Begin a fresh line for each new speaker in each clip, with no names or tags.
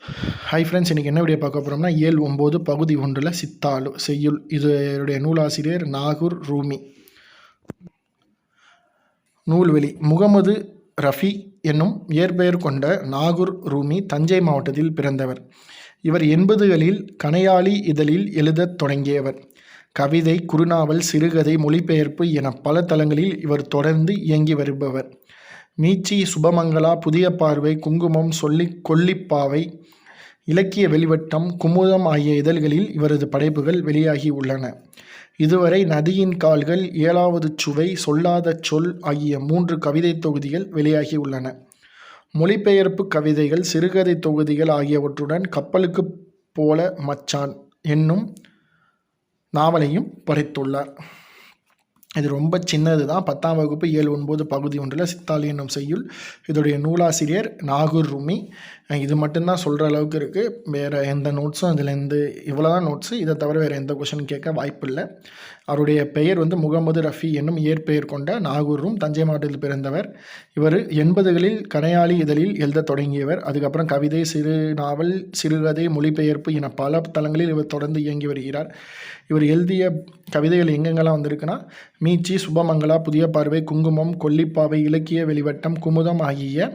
Hi friends இன்றைக்கி என்ன video பார்க்க போகிறோம்னா ஏழு ஒம்பது பகுதி ஒன்றில் சித்தாளு செய்யுள். இதனுடைய நூலாசிரியர் நாகூர் ரூமி. நூல்வெளி. முகமது ரஃபி என்னும் இயற்பெயர் கொண்ட நாகூர் ரூமி தஞ்சை மாவட்டத்தில் பிறந்தவர். இவர் எண்பதுகளில் கனையாளி இதழில் எழுதத் தொடங்கியவர். கவிதை குறுநாவல் சிறுகதை மொழிபெயர்ப்பு என பல தளங்களில் இவர் தொடர்ந்து இயங்கி வருபவர். மீச்சி சுபமங்களா புதிய பார்வை குங்குமம் சொல்லி கொல்லிப்பாவை இலக்கிய வெளிவட்டம் குமுதம் ஆகிய இதழ்களில் இவரது படைப்புகள் வெளியாகி உள்ளன. இதுவரை நதியின் கால்கள் ஏழாவது சுவை சொல்லாத சொல் ஆகிய மூன்று கவிதை தொகுதிகள் வெளியாகி உள்ளன. மொழிபெயர்ப்பு கவிதைகள் சிறுகதை தொகுதிகள் ஆகியவற்றுடன் கப்பலுக்கு போல மச்சான் என்னும் நாவலையும் படைத்துள்ளார் இது ரொம்ப சின்னது தான் பத்தாம் வகுப்பு ஏழு ஒன்பது பகுதி ஒன்றில் சித்தாலி என்னும் செய்யுள். இதோடைய நூலாசிரியர் நாகூர் ருமி. இது மட்டும்தான் சொல்கிற அளவுக்கு இருக்குது வேறு எந்த நோட்ஸும் இதுலேருந்து இவ்வளோ தான் நோட்ஸு இதை தவிர வேறு எந்த கொஷின் கேட்க வாய்ப்பு இல்லை அவருடைய பெயர் வந்து முகமது ரஃபி என்னும் இயற்பெயர் கொண்ட நாகூர் ரூம் தஞ்சை மாவட்டத்தில் பிறந்தவர். இவர் எண்பதுகளில் கனையாளி இதழில் எழுத தொடங்கியவர். அதுக்கப்புறம் கவிதை சிறு நாவல் சிறுகதை மொழிபெயர்ப்பு என பல தளங்களில் இவர் தொடர்ந்து இயங்கி வருகிறார். இவர் எழுதிய கவிதைகள் எங்கெங்கெல்லாம் வந்திருக்குன்னா மீச்சி சுபமங்களா புதிய பார்வை குங்குமம் கொல்லிப்பாவை இலக்கிய வெளிவட்டம் குமுதம் ஆகிய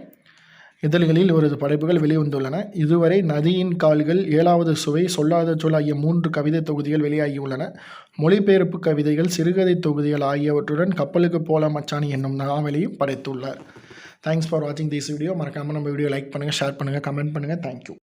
இதழ்களில் இவரது படைப்புகள் வெளிவந்துள்ளன. இதுவரை நதியின் கால்கள் ஏழாவது சுவை சொல்லாத சொல் ஆகிய மூன்று கவிதை தொகுதிகள் வெளியாகியுள்ளன. மொழிபெயர்ப்பு கவிதைகள் சிறுகதை தொகுதிகள் ஆகியவற்றுடன் கப்பலுக்கு போல மச்சானி என்னும் நாவலையும் படைத்துள்ளார். தேங்க்ஸ் ஃபார் வாட்சிங் திஸ் வீடியோ மறக்காமல் நம்ம வீடியோ லைக் பண்ணுங்கள் ஷேர் பண்ணுங்கள் கமெண்ட் பண்ணுங்கள் தேங்க்யூ